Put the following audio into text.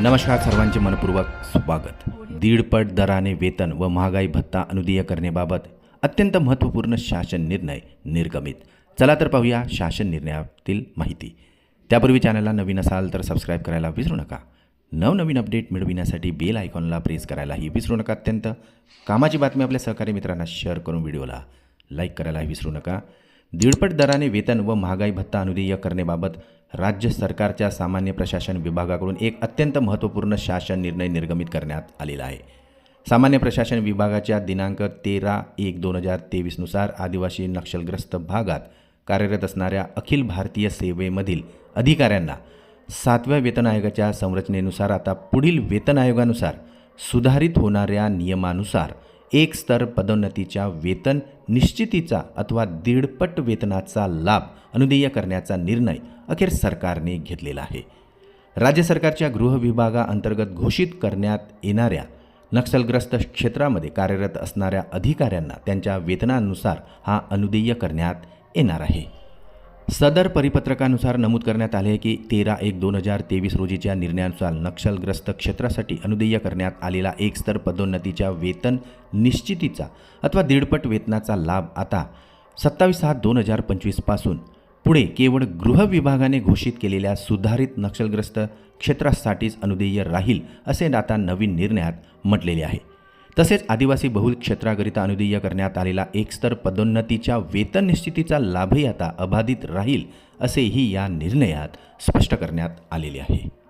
नमस्कार सर्वांचे मनपूर्वक स्वागत. दीडपट दराने वेतन व महागाई भत्ता अनुदेय करण्याबाबत अत्यंत महत्त्वपूर्ण शासन निर्णय निर्गमित. चला तर पाहूया शासन निर्णयातील माहिती. त्यापूर्वी चॅनलला नवीन असाल तर सबस्क्राईब करायला विसरू नका. नवनवीन अपडेट मिळविण्यासाठी बेल आयकॉनला प्रेस करायलाही विसरू नका अत्यंत. कामाची बातमी आपल्या सहकारी मित्रांना शेअर करून व्हिडिओला लाईक करायलाही विसरू नका. दीडपट दराने वेतन व महागाई भत्ता अनुदेय करण्याबाबत राज्य सरकारच्या सामान्य प्रशासन विभागाकडून एक अत्यंत महत्त्वपूर्ण शासन निर्णय निर्गमित करण्यात आलेला आहे. सामान्य प्रशासन विभागाच्या दिनांक तेरा एक दोन हजार तेवीसनुसार आदिवासी नक्षलग्रस्त भागात कार्यरत असणाऱ्या अखिल भारतीय सेवेमधील अधिकाऱ्यांना सातव्या वेतन आयोगाच्या संरचनेनुसार आता पुढील वेतन आयोगानुसार सुधारित होणाऱ्या नियमानुसार एक स्तर पदोन्नतीच्या वेतन निश्चितीचा अथवा दीडपट वेतनाचा लाभ अनुदेय करण्याचा निर्णय अखेर सरकारने घेतलेला आहे. राज्य सरकारच्या गृह विभागाअंतर्गत घोषित करण्यात येणाऱ्या नक्षलग्रस्त क्षेत्रामध्ये कार्यरत असणाऱ्या अधिकाऱ्यांना त्यांच्या वेतनानुसार हा अनुदेय करण्यात येणार आहे. सदर परिपत्रकानुसार नमूद करण्यात आले आहे की तेरा एक दोन हजार तेवीस रोजीच्या निर्णयानुसार नक्षलग्रस्त क्षेत्रासाठी अनुदेय करण्यात आलेला एक स्तर पदोन्नतीच्या वेतन निश्चितीचा अथवा दीडपट वेतनाचा लाभ आता सत्तावीस सात दोन हजार पंचवीसपासून पुढे केवळ गृह विभागाने घोषित केलेल्या सुधारित नक्षलग्रस्त क्षेत्रासाठीच अनुदेय राहील असे आता नवीन निर्णयात म्हटलेले आहे. तसेच आदिवासी बहुल क्षेत्राकरिता अनुदेय करण्यात आलेला एकस्तर पदोन्नतीच्या वेतन निश्चितीचा लाभही आता अबाधित राहील असेही या निर्णयात स्पष्ट करण्यात आलेले आहे.